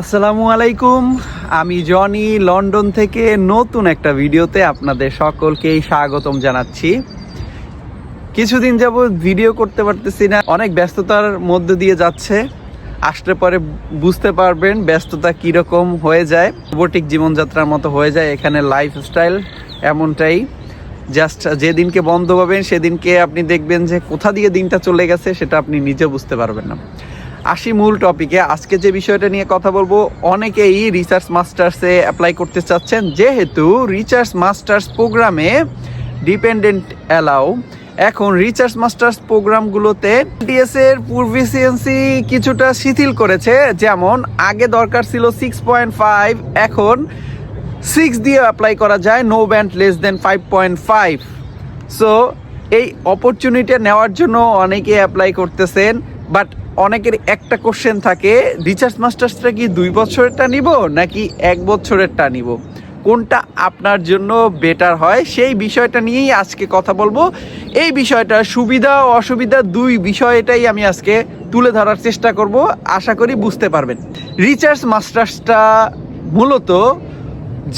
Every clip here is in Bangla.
আসসালামু আলাইকুম। আমি জনি, লন্ডন থেকে নতুন একটা ভিডিওতে আপনাদের সকলকেই স্বাগতম জানাচ্ছি। কিছুদিন যাবত ভিডিও করতে পারতেছি না, অনেক ব্যস্ততার মধ্য দিয়ে যাচ্ছে। আসলে পরে বুঝতে পারবেন ব্যস্ততা কীরকম হয়ে যায়। রোবোটিক জীবনযাত্রার মতো হয়ে যায় এখানে লাইফস্টাইল এমনটাই। জাস্ট যেদিনকে বন্ধ পাবেন, সেদিনকে আপনি দেখবেন যে কোথা দিয়ে দিনটা চলে গেছে, সেটা আপনি নিজে বুঝতে পারবেন না। আসি মূল টপিকে আজকে যে বিষয়টা নিয়ে কথা বলব, অনেকেই রিসার্চ মাস্টার্সে অ্যাপ্লাই করতে চাচ্ছেন। যেহেতু রিসার্চ মাস্টার্স প্রোগ্রামে ডিপেন্ডেন্ট অ্যালাউ এখন রিসার্চ মাস্টার্স প্রোগ্রামগুলোতে ডিএস এর প্রভিসিয়েন্সি কিছুটা শিথিল করেছে। যেমন, আগে দরকার ছিল সিক্স পয়েন্ট ফাইভ এখন সিক্স দিয়ে অ্যাপ্লাই করা যায় no band less than five point five so এই অপরচুনিটি নেওয়ার জন্য অনেকে অ্যাপ্লাই করতেছেন বাট অনেকের একটা কোশ্চেন থাকে রিচার্জ মাস্টার্সটা কি দুই বছরেরটা নিব নাকি এক বছরেরটা নিব? কোনটা আপনার জন্য বেটার হয়? সেই বিষয়টা নিয়েই আজকে কথা বলব। এই বিষয়টা সুবিধা অসুবিধা দুই বিষয়টাই আমি আজকে তুলে ধরার চেষ্টা করব। আশা করি বুঝতে পারবেন। রিচার্জ মাস্টার্সটা মূলত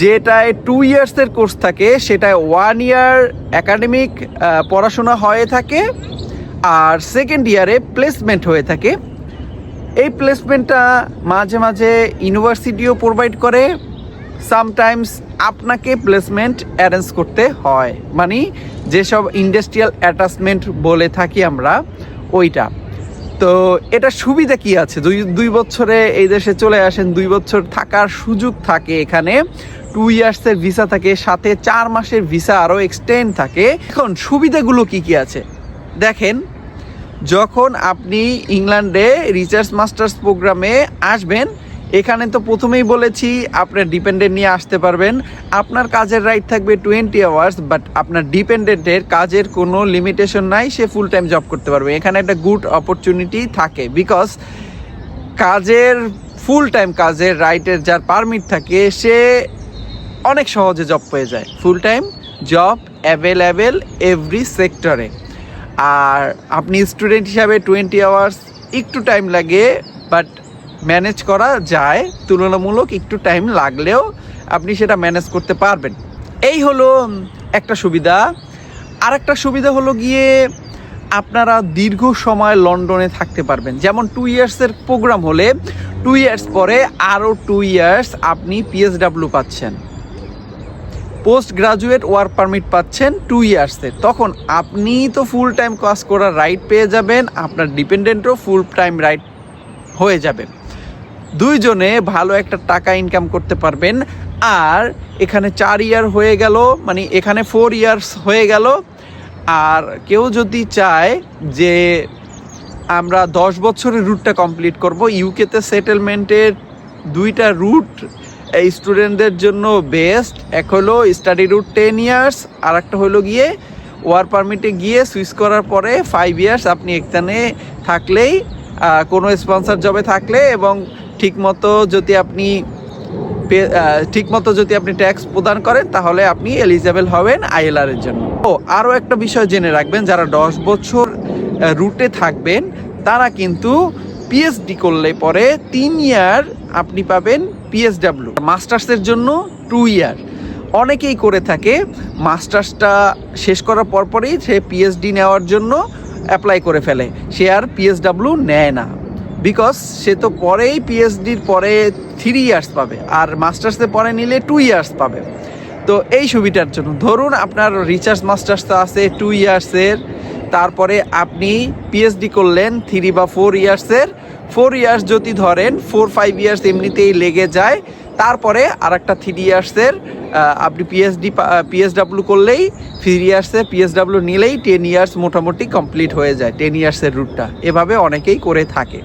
যেটায় টু ইয়ার্সের কোর্স থাকে, সেটায় ওয়ান ইয়ার একাডেমিক পড়াশোনা হয়ে থাকে আর সেকেন্ড ইয়ারে প্লেসমেন্ট হয়ে থাকে। এই প্লেসমেন্টটা মাঝে মাঝে ইউনিভার্সিটিও প্রোভাইড করে। সামটাইমস আপনাকে প্লেসমেন্ট অ্যারেঞ্জ করতে হয়। মানে যেসব ইন্ডাস্ট্রিয়াল অ্যাটাচমেন্ট বলে থাকি আমরা, ওইটা। তো এটা সুবিধা কি আছে? দুই দুই বছরে এই দেশে চলে আসেন, দুই বছর থাকার সুযোগ থাকে এখানে। টু ইয়ার্সের ভিসা থাকে, সাথে চার মাসের ভিসা আরও এক্সটেন্ড থাকে। এখন সুবিধাগুলো কি কি আছে? দেখেন যখন আপনি ইংল্যান্ডে রিসার্চ মাস্টার্স প্রোগ্রামে আসবেন, এখানে তো প্রথমেই বলেছি আপনার ডিপেন্ডেন্ট নিয়ে আসতে পারবেন। আপনার কাজের রাইট থাকবে টোয়েন্টি আওয়ার্স বাট আপনার ডিপেন্ডেন্টের কাজের কোনো লিমিটেশন নাই, সে ফুল টাইম জব করতে পারবে। এখানে একটা গুড অপরচুনিটি থাকে বিকজ কাজের ফুল টাইম কাজের রাইটের যার পারমিট থাকে, সে অনেক সহজে জব পেয়ে যায়। Full time job available every সেক্টরে আর আপনি স্টুডেন্ট হিসাবে টোয়েন্টি আওয়ার্স একটু টাইম লাগে বাট ম্যানেজ করা যায়, তুলনামূলক একটু টাইম লাগলেও আপনি সেটা ম্যানেজ করতে পারবেন। এই হলো একটা সুবিধা। আর একটা সুবিধা হলো গিয়ে আপনারা দীর্ঘ সময় লন্ডনে থাকতে পারবেন। যেমন টু ইয়ার্সের প্রোগ্রাম হলে টু ইয়ার্স পরে আরও টু ইয়ার্স আপনি পিএসডাব্লিউ পাচ্ছেন। পোস্ট গ্রাজুয়েট ওয়ার্ক পারমিট পাচ্ছেন টু ইয়ার্সের তখন আপনি তো ফুল টাইম কাজ করার রাইট পেয়ে যাবেন, আপনার ডিপেন্ডেন্টও ফুল টাইম রাইট হয়ে যাবে। দুইজনে ভালো একটা টাকা ইনকাম করতে পারবেন। আর এখানে চার ইয়ার হয়ে গেল মানে এখানে ফোর ইয়ার্স হয়ে গেল। আর কেউ যদি চায় যে আমরা দশ বছরের রুটটা কমপ্লিট করব ইউকেতে সেটেলমেন্টের দুইটা রুট এই স্টুডেন্টদের জন্য বেস্ট। এক হলো স্টাডি রুট টেন ইয়ার্স আর একটা হলো গিয়ে ওয়ার পারমিটে গিয়ে সুইচ করার পরে ফাইভ ইয়ার্স আপনি এখানে থাকলেই কোনো স্পন্সর জবে থাকলে এবং ঠিকমতো যদি আপনি ঠিকমতো যদি আপনি ট্যাক্স প্রদান করেন, তাহলে আপনি এলিজেবল হবেন আইএলআর এর জন্য। ও, আরও একটা বিষয় জেনে রাখবেন, যারা দশ বছর রুটে থাকবেন, তারা কিন্তু পিএইচডি করলে পরে তিন ইয়ার আপনি পাবেন পিএসডাব্লিউ মাস্টার্সের জন্য টু ইয়ার অনেকেই করে থাকে, মাস্টার্সটা শেষ করার পরপরই সে পিএইচডি নেওয়ার জন্য অ্যাপ্লাই করে ফেলে। সে আর পিএসডাব্লিউ নেয় না। বিকজ সে তো পরেই পিএইচডির পরে থ্রি ইয়ার্স পাবে, আর মাস্টার্সে পরে নিলে টু ইয়ার্স পাবে। তো এই সুবিধার জন্য, ধরুন আপনার রিচার্জ মাস্টার্স তো আছে টু ইয়ার্সের তারপরে আপনি পিএইচডি করলেন থ্রি বা ফোর ইয়ার্সের ফোর ইয়ার্স যদি ধরেন ফোর ফাইভ ইয়ার্স এমনিতেই লেগে যায়। তারপরে আর একটা থ্রি ইয়ার্সের আপনি পিএইচডি পিএসডাব্লিউ করলেই থ্রি ইয়ার্সের পিএসডাব্লিউ নিলেই টেন ইয়ার্স মোটামুটি কমপ্লিট হয়ে যায় টেন ইয়ার্সের রুটটা এভাবে অনেকেই করে থাকে।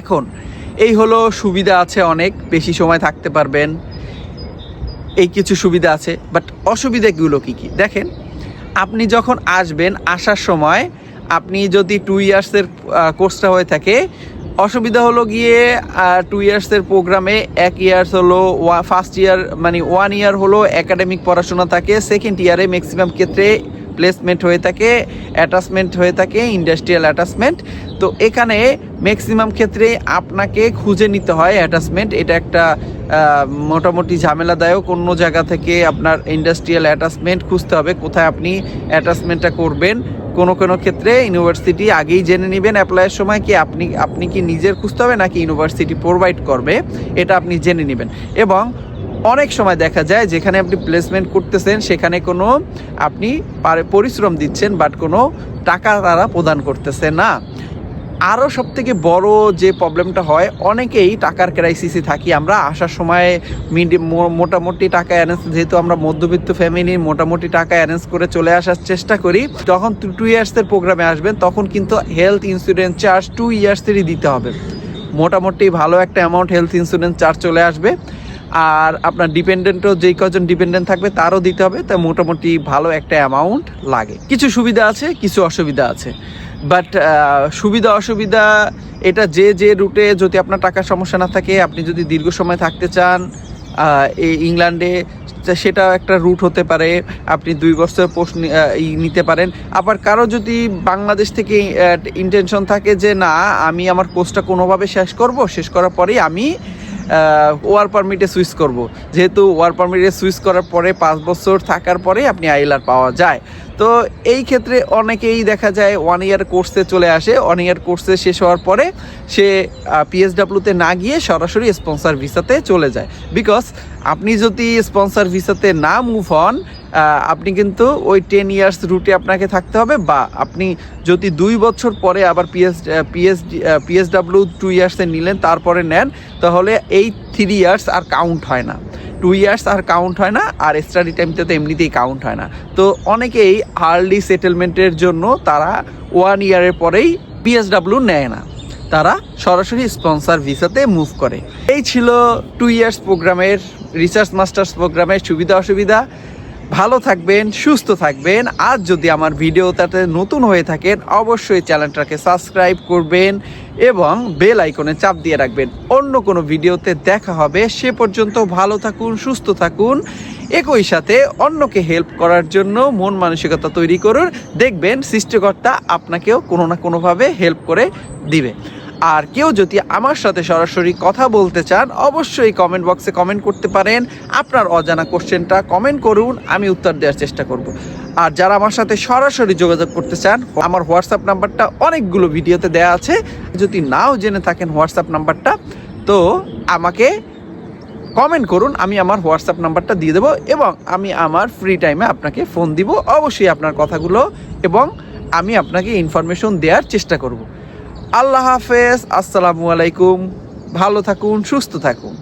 এখন, এই হলো সুবিধা আছে অনেক, বেশি সময় থাকতে পারবেন। এই কিছু সুবিধা আছে বাট অসুবিধাগুলো কী কী? দেখেন, আপনি যখন আসবেন, আসার সময় আপনি যদি টু ইয়ার্সের কোর্সটা হয়ে থাকে, অসুবিধা হলো গিয়ে টু ইয়ার্সের প্রোগ্রামে এক ইয়ার্স হলো ফার্স্ট ইয়ার মানে ওয়ান ইয়ার হলো একাডেমিক পড়াশোনা থাকে সেকেন্ড ইয়ারে ম্যাক্সিমাম ক্ষেত্রে প্লেসমেন্ট হয়ে থাকে অ্যাটাচমেন্ট হয়ে থাকে ইন্ডাস্ট্রিয়াল অ্যাটাচমেন্ট তো এখানে ম্যাক্সিমাম ক্ষেত্রে আপনাকে খুঁজে নিতে হয় অ্যাটাচমেন্ট এটা একটা মোটামুটি ঝামেলাদায়ক, অন্য জায়গা থেকে আপনার ইন্ডাস্ট্রিয়াল অ্যাটাচমেন্ট খুঁজতে হবে, কোথায় আপনি অ্যাটাচমেন্টটা করবেন। কোনো কোনো ক্ষেত্রে ইউনিভার্সিটি আগেই জেনে নেবেন অ্যাপ্লাইয়ের সময় কি আপনি আপনি কি নিজের খুঁজতে হবে নাকি ইউনিভার্সিটি প্রোভাইড করবে, এটা আপনি জেনে নেবেন। এবং অনেক সময় দেখা যায় যেখানে আপনি প্লেসমেন্ট করতেছেন, সেখানে কোনো আপনি পারে- পরিশ্রম দিচ্ছেন বাট কোনো টাকা তারা প্রদান করতেছে না। আরও সব থেকে বড় যে প্রবলেমটা হয়, অনেকেই টাকার ক্রাইসিসে থাকি। আমরা আসার সময় মোটামুটি টাকা অ্যারেঞ্জ যেহেতু আমরা মধ্যবিত্ত ফ্যামিলি মোটামুটি টাকা অ্যারেঞ্জ করে চলে আসার চেষ্টা করি। যখন টু ইয়ার্সের প্রোগ্রামে আসবেন, তখন কিন্তু হেলথ ইন্স্যুরেন্স চার্জ টু ইয়ার্সেরই দিতে হবে। মোটামুটি ভালো একটা অ্যামাউন্ট হেলথ ইন্স্যুরেন্স চার্জ চলে আসবে। আর আপনার ডিপেন্ডেন্টও যেই কজন ডিপেন্ডেন্ট থাকবে, তারও দিতে হবে। তা মোটামুটি ভালো একটা অ্যামাউন্ট লাগে। কিছু সুবিধা আছে, কিছু অসুবিধা আছে। বাট সুবিধা, অসুবিধা, এটা যে যে রুটে যদি আপনার টাকার সমস্যা না থাকে, আপনি যদি দীর্ঘ সময় থাকতে চান এই ইংল্যান্ডে, তা সেটাও একটা রুট হতে পারে। আপনি দুই বছর পোস্ট নিতে পারেন। আবার কারও যদি বাংলাদেশ থেকে ইন্টেনশন থাকে যে, না, আমি আমার কোর্সটা কোনোভাবে শেষ করব। শেষ করার পরেই আমি ওয়ার পারমিটে সুইচ করব। যেহেতু ওয়ার পারমিটে সুইচ করার পরে পাঁচ বছর থাকার পরে আপনি আইলার পাওয়া যায়। তো এই ক্ষেত্রে অনেকেই দেখা যায় ওয়ান ইয়ার কোর্সে চলে আসে। ওয়ান ইয়ার কোর্সে শেষ হওয়ার পরে সে পিএসডাব্লিউতে না গিয়ে সরাসরি স্পন্সার ভিসাতে চলে যায়। বিকজ আপনি যদি স্পন্সার ভিসাতে না মুভ হন আপনি কিন্তু ওই টেন ইয়ার্স রুটে আপনাকে থাকতে হবে বা আপনি যদি দুই বছর পরে আবার পিএস পিএস পিএসডাব্লিউ টু ইয়ার্সে নিলেন, তারপরে নেন, তাহলে এই থ্রি ইয়ার্স আর কাউন্ট হয় না। টু ইয়ার্স আর কাউন্ট হয় না, আর স্টাডি টাইমতে তো এমনিতেই কাউন্ট হয় না। তো অনেকেই আর্লি সেটেলমেন্টের জন্য তারা ওয়ান ইয়ারের পরেই পিএসডাব্লিউ নেয় না। তারা সরাসরি স্পন্সর ভিসাতে মুভ করে। এই ছিল টু ইয়ার্স প্রোগ্রামের রিসার্চ মাস্টার্স প্রোগ্রামের সুবিধা অসুবিধা ভালো থাকবেন, সুস্থ থাকবেন। আর যদি আমার ভিডিওটাতে নতুন হয়ে থাকেন, অবশ্যই চ্যানেলটাকে সাবস্ক্রাইব করবেন এবং বেল আইকনে চাপ দিয়ে রাখবেন। অন্য কোনো ভিডিওতে দেখা হবে, সে পর্যন্ত ভালো থাকুন, সুস্থ থাকুন। একই সাথে অন্যকে হেল্প করার জন্য মন মানসিকতা তৈরি করুন। দেখবেন সৃষ্টিকর্তা আপনাকেও কোনো না কোনোভাবে হেল্প করে দিবে। আর কেউ যদি আমার সাথে সরাসরি কথা বলতে চান, অবশ্যই কমেন্ট বক্সে কমেন্ট করতে পারেন। আপনার অজানা কোশ্চেনটা কমেন্ট করুন, আমি উত্তর দেওয়ার চেষ্টা করব। আর যারা আমার সাথে সরাসরি যোগাযোগ করতে চান, আমার হোয়াটসঅ্যাপ নাম্বারটা অনেকগুলো ভিডিওতে দেওয়া আছে। যদি নাও জেনে থাকেন হোয়াটসঅ্যাপ নাম্বারটা, তো আমাকে কমেন্ট করুন, আমি আমার হোয়াটসঅ্যাপ নাম্বারটা দিয়ে দেবো এবং আমি আমার ফ্রি টাইমে আপনাকে ফোন দিব। অবশ্যই আপনার কথাগুলো এবং আমি আপনাকে ইনফরমেশন দেওয়ার চেষ্টা করব। আল্লাহ হাফেজ আসসালামু আলাইকুম। ভালো থাকুন সুস্থ থাকুন।